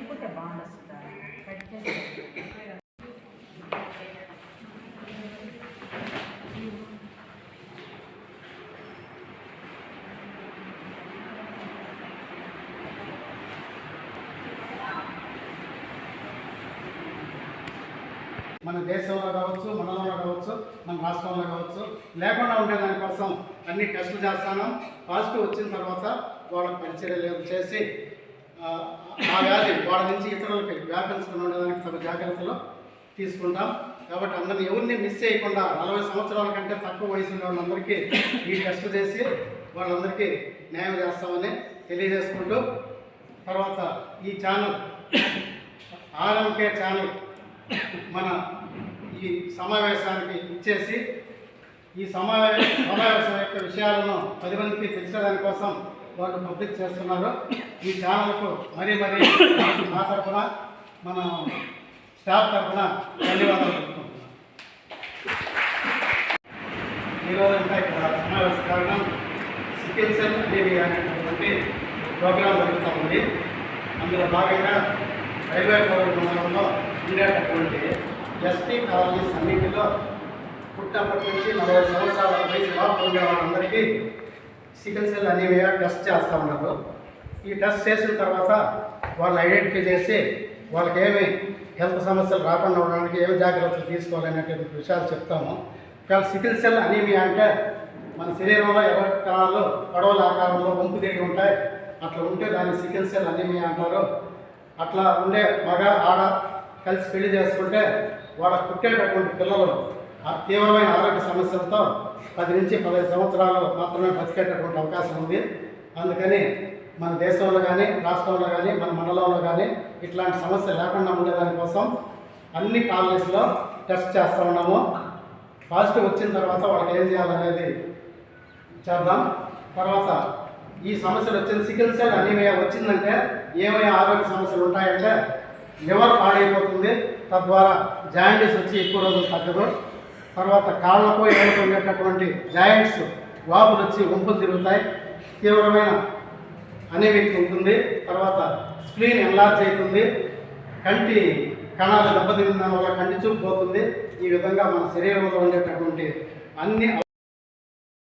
బాగుంది మన దేశంలో కావచ్చు మండలంలో కావచ్చు మన రాష్ట్రంలో కావచ్చు లేకుండా ఉండే దానికోసం అన్ని టెస్టులు చేస్తాను. పాజిటివ్ వచ్చిన తర్వాత వాళ్ళకి పరిచర్యలు చేసి ఆ, వ్యాధి వాళ్ళ నుంచి ఇతరులకి వ్యాపించకుండా ఉండడానికి తమ జాగ్రత్తలు తీసుకుంటాం. కాబట్టి అందరిని ఎవరిని మిస్ చేయకుండా నలభై సంవత్సరాల కంటే తక్కువ వయసు ఉన్న వాళ్ళందరికీ ఈ టెస్ట్ చేసి వాళ్ళందరికీ న్యాయం చేస్తామని తెలియజేసుకుంటూ తర్వాత ఈ ఛానల్ ఆర్ఎంకే ఛానల్ మన ఈ సమావేశానికి ఇచ్చేసి ఈ సమావేశ సమావేశం యొక్క విషయాలను పది మందికి తెలిసేదానికోసం వాళ్ళు పబ్లిక్ చేస్తున్నారు. ఈ ఛానల్కు మరీ మరీ మా తరఫున మన స్టాఫ్ తరఫున ధన్యవాదాలు తెలుపుకుంటున్నాను ఈరోజు అంతా ఇక్కడ సమావేశ కారణం సికిల్ సెల్ అనేవి అనేటటువంటి ప్రోగ్రాం జరుగుతూ ఉంది. అందులో భాగంగా రైల్వే కోవిడ్ మండలంలో ఉండేటటువంటి ఎస్టీ కాలనీ అన్నింటిలో పుట్టినప్పటి నుంచి నలభై సంవత్సరాల వయసు లోపల ఉండే వాళ్ళందరికీ సికిల్ సెల్ అనేవియా టెస్ట్ చేస్తూ ఉన్నారు. ఈ టెస్ట్ చేసిన తర్వాత వాళ్ళని ఐడెంటిఫై చేసి వాళ్ళకి ఏమి హెల్త్ సమస్యలు రాకుండా ఉండడానికి ఏమి జాగ్రత్తలు తీసుకోవాలనేటువంటి విషయాలు చెప్తాము. కానీ సికిల్ సెల్ అనీమియా అంటే మన శరీరంలో ఎవరి కణాలు పడవల ఆకారంలో వంపు తిరిగి ఉంటాయి. అట్లా ఉంటే దాన్ని సికిల్ సెల్ అనీమియా అంటారు. అట్లా ఉండే మగ ఆడ కలిసి పెళ్ళి చేసుకుంటే వాళ్ళకు పుట్టేటటువంటి పిల్లలు తీవ్రమైన ఆరోగ్య సమస్యలతో పది నుంచి పదహైదు సంవత్సరాలు మాత్రమే బతికేటటువంటి అవకాశం ఉంది. అందుకని మన దేశంలో కానీ రాష్ట్రంలో కానీ మన మండలంలో కానీ ఇట్లాంటి సమస్య లేకుండా ఉండేదానికోసం అన్ని కాలనీస్లో టెస్ట్ చేస్తూ ఉన్నాము. పాజిటివ్ వచ్చిన తర్వాత వాళ్ళకి ఏం చేయాలనేది చేద్దాం. తర్వాత ఈ సమస్యలు వచ్చిన సికిల్ సెల్ అనేమయ్య వచ్చిందంటే ఏమైనా ఆరోగ్య సమస్యలు ఉంటాయంటే లివర్ పాడైపోతుంది. తద్వారా జాయింటీస్ వచ్చి ఎక్కువ రోజులు తగ్గదు. తర్వాత కాళ్ళకు ఏళ్ళకు ఉండేటటువంటి జాయింట్స్ వాపులు వచ్చి వంపులు తిరుగుతాయి. తీవ్రమైన అనేవిక్తి ఉంటుంది. తర్వాత స్క్రీన్ ఎన్లార్జ్ అవుతుంది. కంటి కణాలు దెబ్బతిన్న వల్ల కంటి చూపు పోతుంది. ఈ విధంగా మన శరీరంలో ఉండేటటువంటి అన్ని